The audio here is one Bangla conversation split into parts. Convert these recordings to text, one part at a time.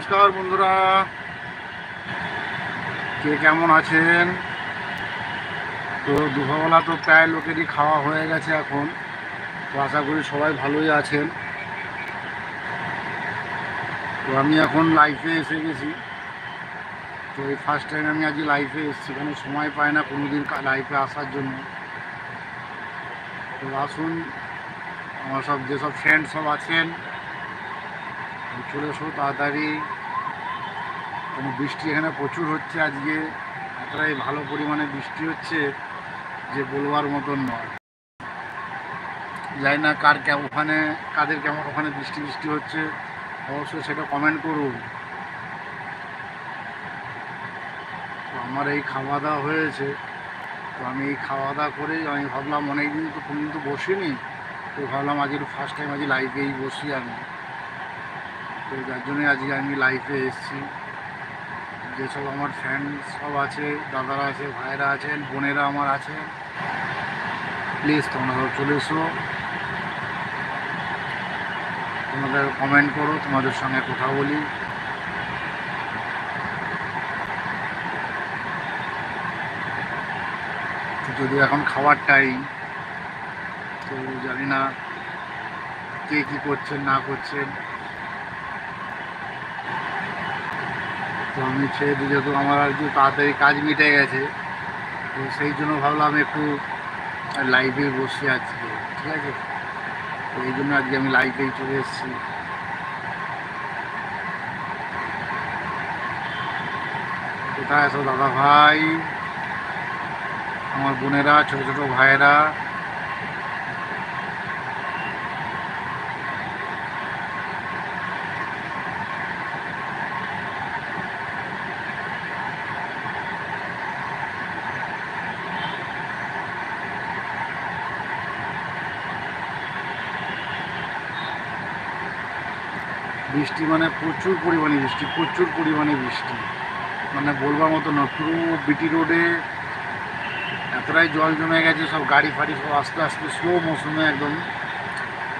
নমস্কার বন্ধুরা। কে কেমন আছেন? তো দুপুরবেলা তো প্রায় লোকেরই খাওয়া হয়ে গেছে এখন। তো আশা করি সবাই ভালোই আছেন। তো আমি এখন লাইফে এসে গেছি। তো এই ফার্স্ট টাইম আমি আজকে লাইফে এসেছি। কোনো সময় পাই না কোনো দিন লাইফে আসার জন্য। তো আসুন, আমার সব যেসব ফ্রেন্ড সব আছেন চলে এসো তাড়াতাড়ি। কোনো বৃষ্টি এখানে প্রচুর হচ্ছে আজকে। এতটাই ভালো পরিমাণে বৃষ্টি হচ্ছে যে বলবার মতন নয়। জানি না কার কেমন ওখানে কাদের কেমন ওখানে বৃষ্টি বৃষ্টি হচ্ছে। অবশ্যই সেটা কমেন্ট করুন। আমার এই খাওয়া দাওয়া হয়েছে। তো আমি এই খাওয়া দাওয়া করেই আমি ভাবলাম অনেকদিন তো কোনদিন তো বসিনি। তো ভাবলাম আজকে ফার্স্ট টাইম আজ লাইভেই বসি আমি। তো যার জন্যই আজকে আমি লাইফে এসেছি। যেসব আমার ফ্যান সব আছে, দাদারা আছে, ভাইয়েরা আছেন বোনেরা আমার আছে। প্লিজ তোমরা সব চলে এসো। তোমাদের কমেন্ট করো, তোমাদের সঙ্গে কথা বলি। যদি এখন খাওয়ার টাইম তো জানি না কে কী করছেন না করছেন তো আমি খেয়ে দিয়ে যেহেতু আমার আর কি তাড়াতাড়ি কাজ মিটে গেছে, তো সেই জন্য ভাবলাম একটু লাইভে বসে আজকে ঠিক আছে? তো এই জন্য আজকে আমি লাইভেই চলে এসেছি। কোথায় আছো দাদা ভাই? আমার বোনেরা, ছোটো ছোটো ভাইয়েরা? বৃষ্টি মানে প্রচুর পরিমাণে বৃষ্টি, প্রচুর পরিমাণে বৃষ্টি। মানে বলবার মতো না, পুরো বিটি রোডে এতটাই জল জমে গেছে, সব গাড়ি ফাড়ি সব আস্তে আস্তে স্লো মৌসুমে একদম।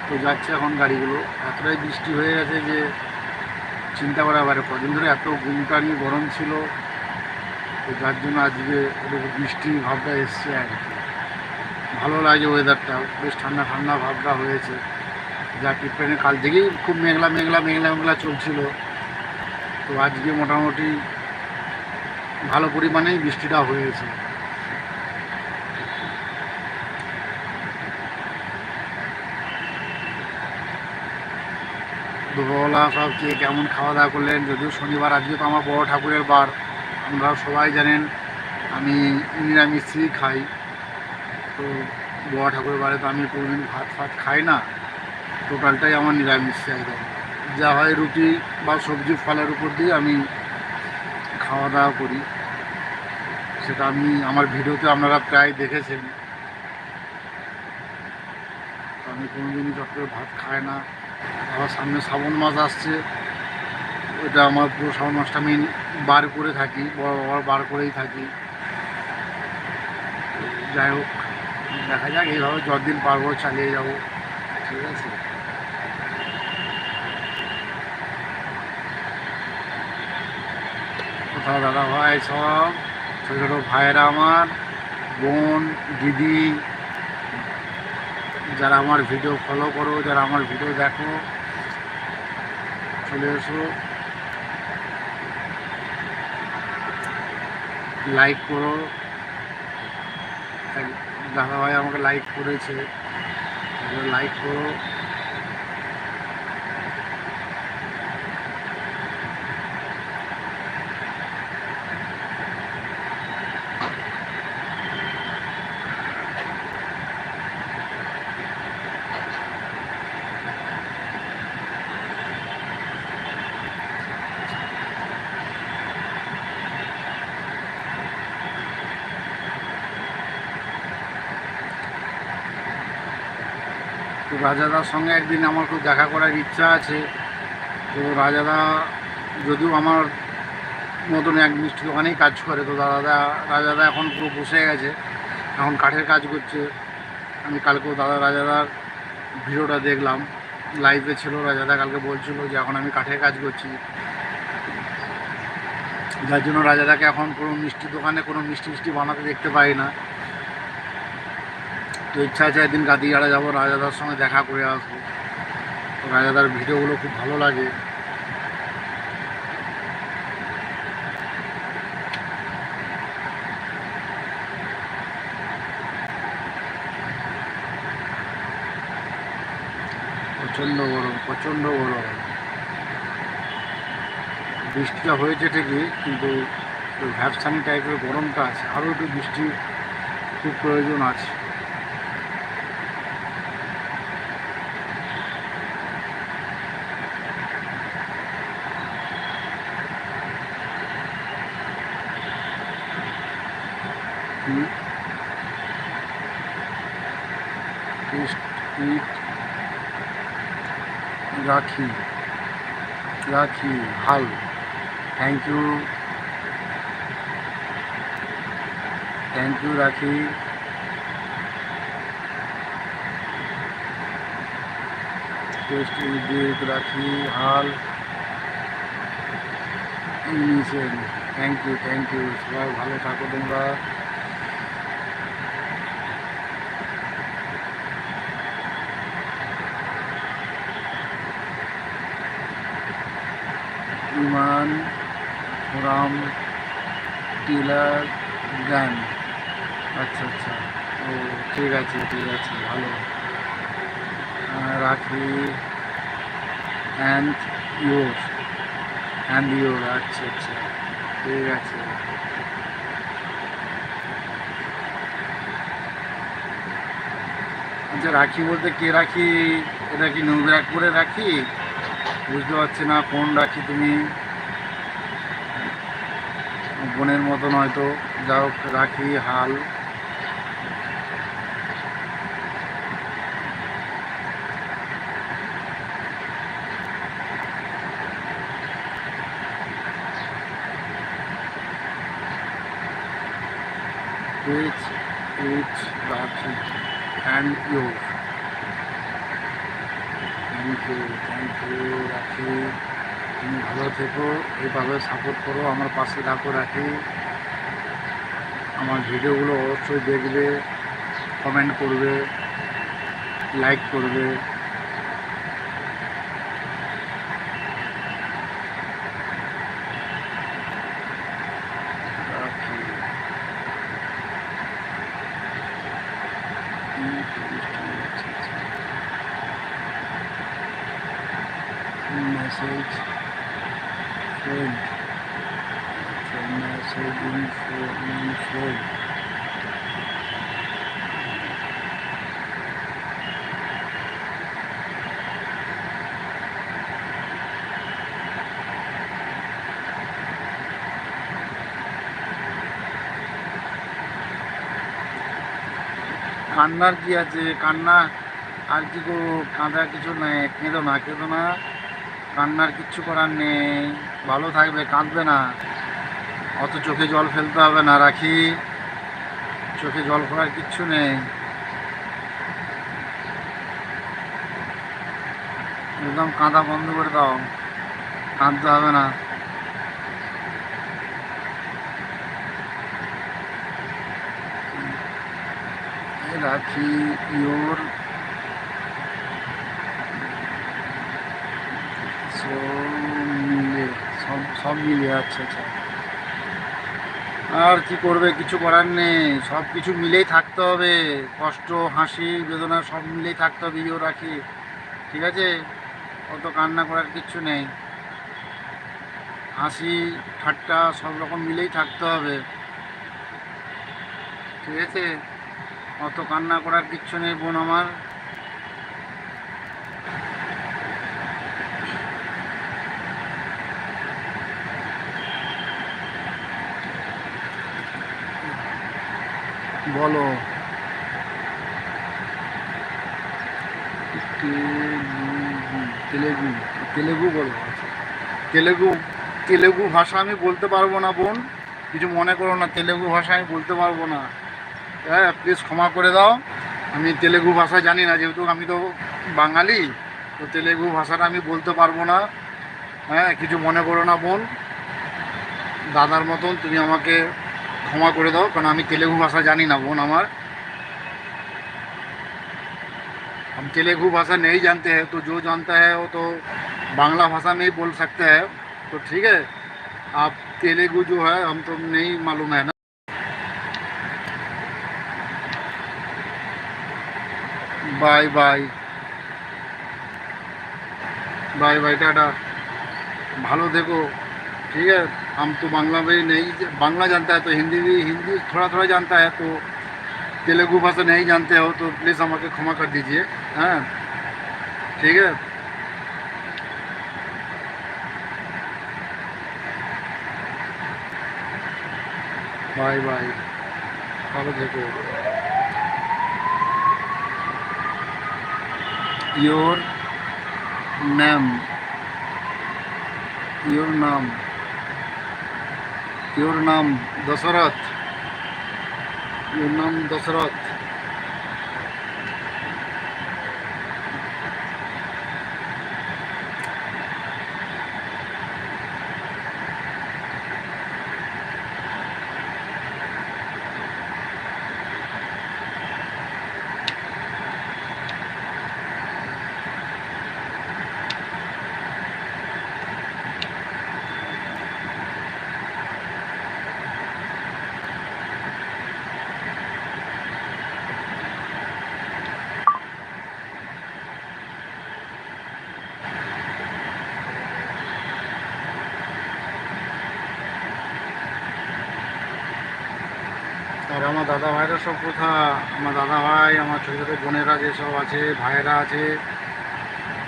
তো যাচ্ছে এখন গাড়িগুলো। এতটাই বৃষ্টি হয়ে গেছে যে চিন্তা করা পারে কদিন ধরে এত গুমটানি গরম ছিল। তো যার জন্য আজকে বৃষ্টি ভাবটা এসছে আর কি। ভালো লাগে ওয়েদারটা বেশ ঠান্ডা ঠান্ডা ভাবটা হয়েছে। যা টিপ্পেনে কাল থেকেই খুব মেঘলা মেঘলা মেঘলা মেঘলা চলছিল। তো আজকে মোটামুটি ভালো পরিমাণেই বৃষ্টিটা হয়েছে দুপুরবেলা সব কে কেমন খাওয়া দাওয়া করলেন, যদিও শনিবার, আজকে তো আমার বড় ঠাকুরের বার। আমরা সবাই জানেন, আমি নিরামিষই খাই। তো বড় ঠাকুরের বারে তো আমি কোনোদিন ভাত ফাত খাই না। টোটালটাই আমার নিরামিষ একদম। যা হয় রুটি বা সবজি ফলের উপর দিয়ে আমি খাওয়া দাওয়া করি। সেটা আমি, আমার ভিডিওতে আপনারা প্রায় দেখেছেন। আমি কোনোদিনই করে ভাত খাই না। আবার সামনে শ্রাবণ মাস আসছে। ওটা আমার পুরো শ্রাবণ মাসটা আমি বার করে থাকি, বড় বাবার বার করেই থাকি। যাই হোক, দেখা যাক, এইভাবে যতদিন পারব চালিয়ে যাব। ঠিক আছে? কোথাও দাদা ভাই সব, ছোটো ছোটো ভাইয়েরা আমার, বোন, দিদি, যারা আমার ভিডিও ফলো করো, যারা আমার ভিডিও দেখো, চলে এসো। লাইক করো। দাদা ভাই আমাকে লাইক করেছে। লাইক করো। রাজাদার সঙ্গে একদিন আমার খুব দেখা করার ইচ্ছা আছে। তো রাজাদা যদিও আমার মতন এক মিষ্টি দোকানেই কাজ করে, তো দাদা রাজাদা এখন পুরো বসে গেছে, এখন কাঠের কাজ করছে। আমি কালকেও দাদা রাজাদার ভিডিওটা দেখলাম লাইভে ছিল, রাজাদা কালকে বলছিল যে এখন আমি কাঠের কাজ করছি। যার জন্য রাজাদাকে এখন কোনো মিষ্টি দোকানে কোনো মিষ্টি মিষ্টি বানাতে দেখতে পাই না। তো ইচ্ছা আছে একদিন গাদিয়াড়া যাব, রাজাদার সঙ্গে দেখা করে আসব। তো রাজাদার ভিডিওগুলো খুব ভালো লাগে। প্রচণ্ড গরম প্রচণ্ড গরম। বৃষ্টিটা হয়েছে ঠিকই, কিন্তু ভ্যাপসানি টাইপের গরমটা আছে। আরও একটু বৃষ্টি খুব প্রয়োজন আছে। Rakhi, hi. Thank you thank you Rakhi. Test Rakhi, হাল। থ্যাংক ইউ থ্যাংক ইউ সবাই ভালো থাকো তোমরা। ইমান রাম টিলার গান আচ্ছা আচ্ছা। ও, ঠিক আছে ঠিক আছে, ভালো। রাখি। অ্যান্ড ইয়োর অ্যান্ড ইয়োর আচ্ছা আচ্ছা। ঠিক আছে। আচ্ছা রাখি বলতে কে রাখি? এটা কি করে রাখি? বুঝতে পারছি না কোন রাখি তুমি? বোনের মতন হয়তো। যা হোক রাখি হাল। It's, it's Rakhi and you. Thank you thank Rakhi তুমি ভালো থেকো, এইভাবে সাপোর্ট করো, আমার পাশে ডাকো রাখি। আমার ভিডিওগুলো অবশ্যই দেখবে কমেন্ট করবে লাইক করবে। কান্নার কি আছে? কান্না আর কি করব কাঁদার কিছু নেই। কেঁদো না কেঁদো না। কান্নার কিচ্ছু করার নেই। ভালো থাকবে, কাঁদবে না। অত চোখে জল ফেলতে হবে না, রাখি। চোখে জল করার কিচ্ছু নেই। একদম কাঁদা বন্ধ করে দাও। কাঁদতে হবে না। রাখি ইয়োর সব মিলে সব সব মিলে আচ্ছা আচ্ছা। আর কি করবে, কিছু করার নেই, সব কিছু মিলেই থাকতে হবে। কষ্ট, হাসি, বেদনা, সব মিলেই থাকতে হবে ইও রাখি। ঠিক আছে? অত কান্না করার কিচ্ছু নেই। হাসি, ঠাট্টা, সব রকম মিলেই থাকতে হবে। ঠিক আছে? অত কান্না করার কিচ্ছু নেই বোন আমার। বলো। তেলেগু তেলেগু বলো। তেলেগু তেলেগু ভাষা আমি বলতে পারব না বোন। কিছু মনে করো না তেলেগু ভাষা আমি বলতে পারব না। হ্যাঁ প্লিজ ক্ষমা করে দাও আমি তেলেগু ভাষা জানি না যেহেতু আমি তো বাঙালি তো তেলেগু ভাষাটা আমি বলতে পারবো না হ্যাঁ কিছু মনে করো না বোন দাদার মতন তুমি আমাকে ক্ষমা করে দাও কারণ আমি তেলেগু ভাষা জানি না বোন আমার हम तेलुगु भाषा नहीं जानते हैं तो जो जानता है वो तो बांग्ला भाषा में ही बोल सकते हैं तो ठीक है आप तेलुगु जो है हम तो नहीं मालूम है ना bye bye bye bye tata भालो देखो ठीक है हम तो बांग्ला में नहीं बांग्ला जानता है तो हिंदी भी हिंदी थोड़ा थोड़ा जानता है तो तेलुगु भाषा नहीं जानते हो तो प्लीज़ हमें क्षमा कर दीजिए हाँ ठीक है बाय बाय ভালো থেকো your name your name your name Dasharath your নাম দশরথ আমার সব কথা আমার দাদা ভাই, আমার ছোটো ছোটো বোনেরা যেসব আছে, ভাইয়েরা আছে,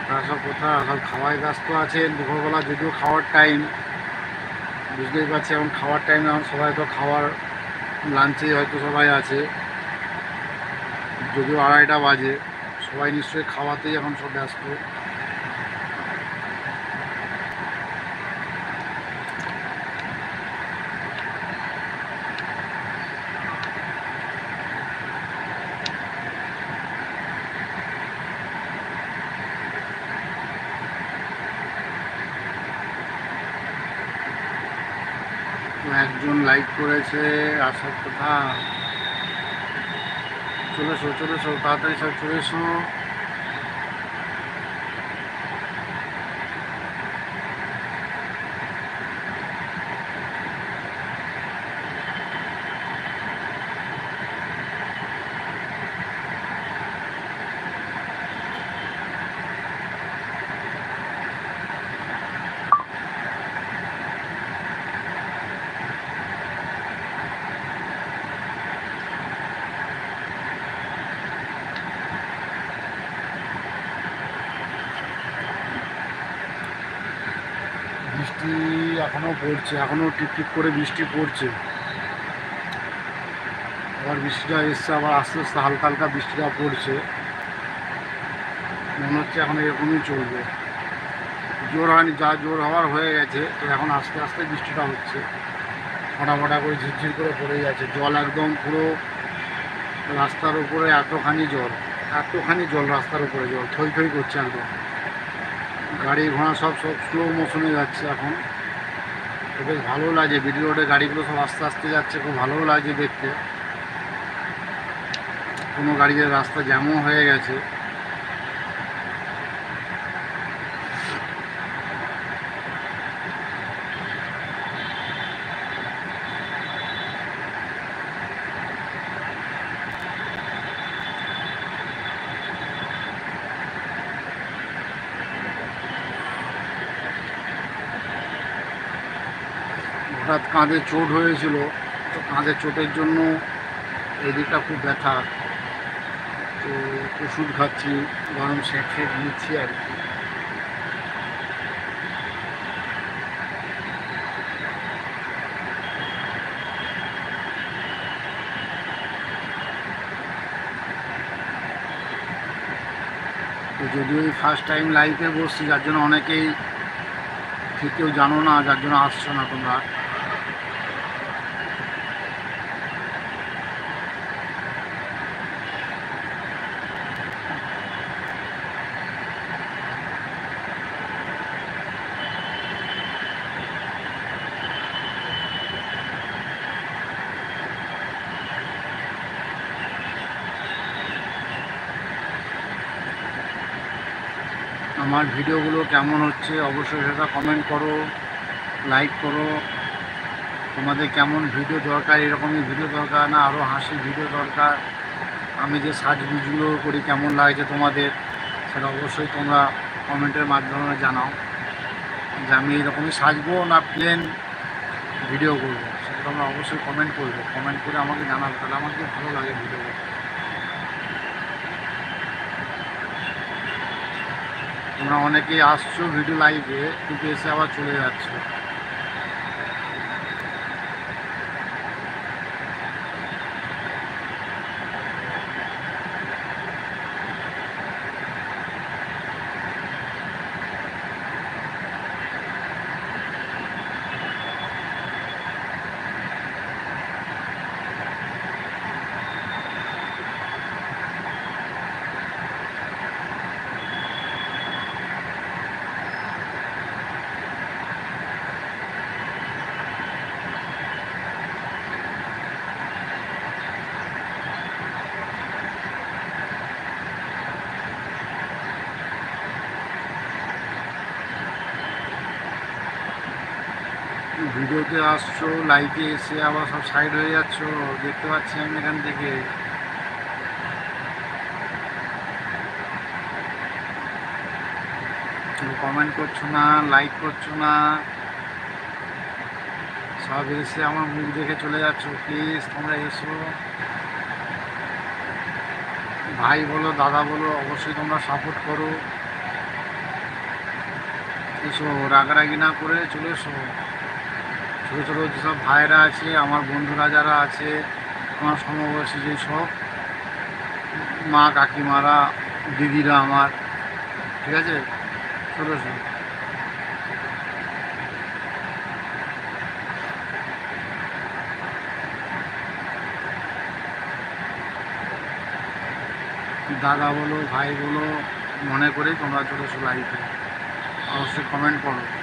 তারা সব কথা, সব খাওয়ায় ব্যস্ত আছেন। দুপুরবেলা যদিও খাওয়ার টাইম বুঝতেই পারছি এখন খাওয়ার টাইম এখন সবাই তো খাওয়ার লাঞ্চে হয়তো সবাই আছে। যদিও আড়াইটা বাজে, সবাই নিশ্চয়ই খাওয়াতেই এখন সব ব্যস্ত। একজন লাইক করেছে আসার কথা। চলে এসো চলে এসো তাড়াতাড়ি সব চলে এসো বৃষ্টি এখনও পড়ছে এখনও টিপটিপ করে বৃষ্টি পড়ছে। আবার বৃষ্টিটা এসছে, আবার আস্তে আস্তে হালকা হালকা বৃষ্টিটা পড়ছে। মনে হচ্ছে এখন এরকমই চলবে। জোর হয়নি, যা জোর হওয়ার হয়ে গেছে, তো এখন আস্তে আস্তে বৃষ্টিটা হচ্ছে। ফটাফটা করে ঝিরঝির করে পড়ে যাচ্ছে। জল একদম পুরো রাস্তার উপরে এতখানি জল এতখানি জল রাস্তার উপরে জল, থই থই করছে একদম। গাড়ি ঘোড়া সব সব স্লো মোশনে যাচ্ছে এখন। বেশ ভালো লাগছে বিডি রোডে গাড়িগুলো সব আস্তে আস্তে যাচ্ছে, খুব ভালোও লাগছে দেখতে। কোনো গাড়ির রাস্তা জ্যামও হয়ে গেছে। কাঁধে চোট হয়েছিল, তো কাঁধে চোটের জন্য এই দিকটা খুব ব্যথা। তো ওষুধ খাচ্ছি, গরম সেঁক সেঁক নিচ্ছি আর কি। যদিও এই ফার্স্ট টাইম লাইভে বসছি, যার জন্য অনেকেই ঠিক কেউ জানো না, যার জন্য আসছো না তোমরা। আমার ভিডিওগুলো কেমন হচ্ছে অবশ্যই সেটা কমেন্ট করো লাইক করো। তোমাদের কেমন ভিডিও দরকার, এরকমই ভিডিও দরকার না আরও হাসি ভিডিও দরকার। আমি যে সাজগুজগুলো করি, কেমন লাগছে তোমাদের, সেটা অবশ্যই তোমরা কমেন্টের মাধ্যমে জানাও। যে আমি এরকমই সাজবো না প্লেন ভিডিও করব, সেটা তোমরা অবশ্যই কমেন্ট করবে। কমেন্ট করে আমাকে জানাবে, তাহলে আমাকে ভালো লাগে ভিডিও করতে। তোমরা অনেকেই আসছো ভিডিও লাইভে কিন্তু এসে আবার চলে যাচ্ছ। ভিডিওতে আসছো লাইভে এসে আবার সব সাইড হয়ে যাচ্ছ, দেখতে পাচ্ছি আমি এখান থেকে। কমেন্ট করছ না লাইক করছ না, সব এসে আমার মুখ দেখে চলে যাচ্ছ। প্লিজ তোমরা এসো। ভাই বলো, দাদা বলো, অবশ্যই তোমরা সাপোর্ট করো। এসো, রাগারাগি না করে চলে এসো। ছোটো ছোটো যেসব ভাইরা আছে, আমার বন্ধুরা যারা আছে, আমার সমবয়সী যে সব, মা কাকিমারা, দিদিরা আমার, ঠিক আছে? চলে এসো দাদা বলো, ভাই বলো, মনে করেই তোমরা চলে এসো লাইফে অবশ্যই কমেন্ট করো।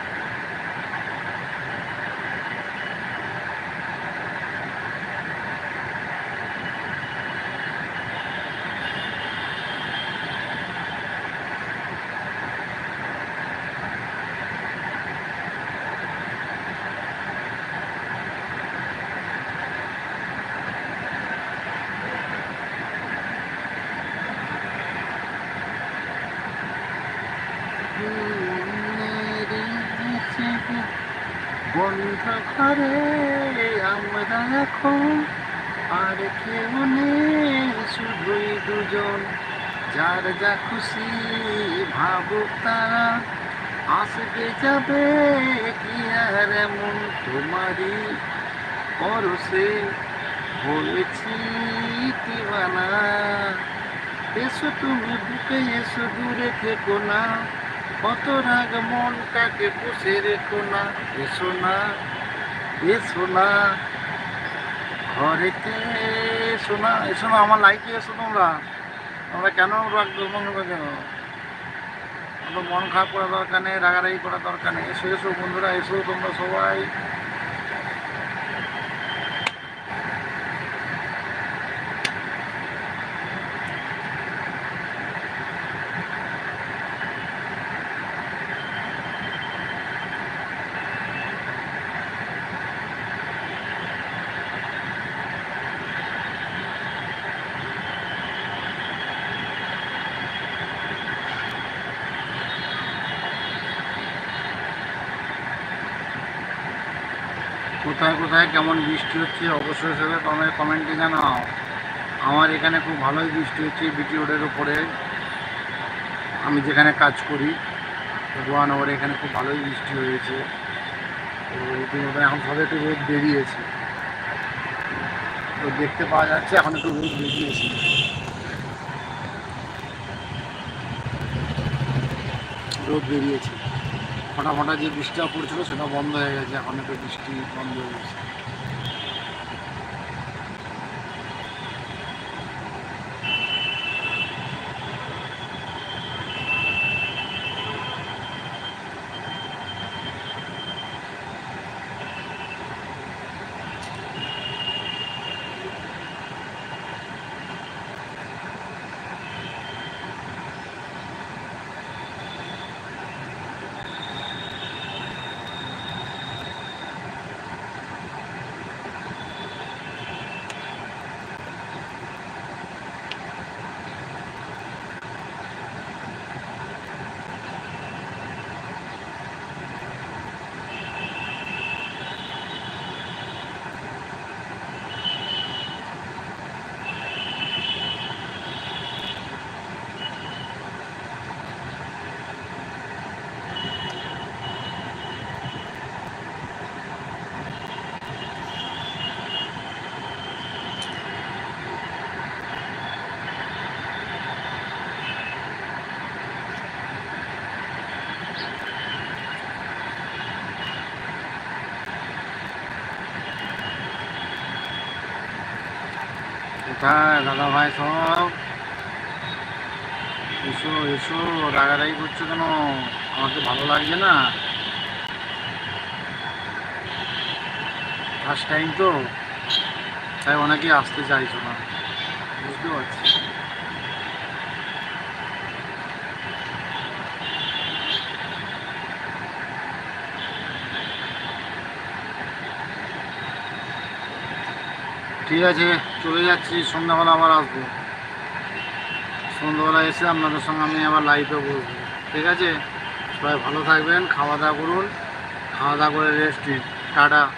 বন্ধ ঘরে আমরা এখন আর কেউ নেই, শুধুই দুজন। যার যা খুশি ভাবুক তারা, আসবে যাবে কি আর এমন তোমারই পরশে হয়েছি দিওয়ানা এসো তুমি বুকে, এসো দূরে থেকো না। কত রাগ মনটাকে পুষে রেখো না এসো না এসো না ঘরেতে এসো না এসো না আমার লাইফে এসো তোমরা। তোমরা কেন রাগ মন কেন? অত মন খারাপ করা দরকার নেই, রাগারাগি করা দরকার নেই। এসো এসো বন্ধুরা, এসো তোমরা সবাই। কোথায় কোথায় কেমন বৃষ্টি হচ্ছে অবশ্যই সেটা তোমরা কমেন্টে জানাও। আমার এখানে খুব ভালোই বৃষ্টি হচ্ছে বিটি রোডের উপরে। আমি যেখানে কাজ করি গোয়ানগরে এখানে খুব ভালোই বৃষ্টি হয়েছে। রীতিমতো এখন সবে একটু রোদ বেরিয়েছে। তো দেখতে পাওয়া যাচ্ছে এখন একটু রোদ বেরিয়েছে। রোদ বেরিয়েছে। ফোটা ফোটা যে বৃষ্টিটা পড়ছিল সেটা বন্ধ হয়ে গেছে, এখন একটু বৃষ্টি বন্ধ হয়ে গেছে। কোথায় দাদা ভাই সব। এসো এসো, রাগারাগি করছ কেন? আমার তো ভালো লাগছে না। ফার্স্ট টাইম তো। তাই অনেকেই আসতে চাইছো না। বুঝতে পারছি। ঠিক আছে। চলে যাচ্ছি, সন্ধ্যাবেলা আবার আসব। সন্ধ্যাবেলা এসে আপনাদের সঙ্গে আমি আবার লাইভে বসবো। ঠিক আছে? সবাই ভালো থাকবেন খাওয়া দাওয়া করুন খাওয়া দাওয়া করে রেস্ট নিন। টাটা।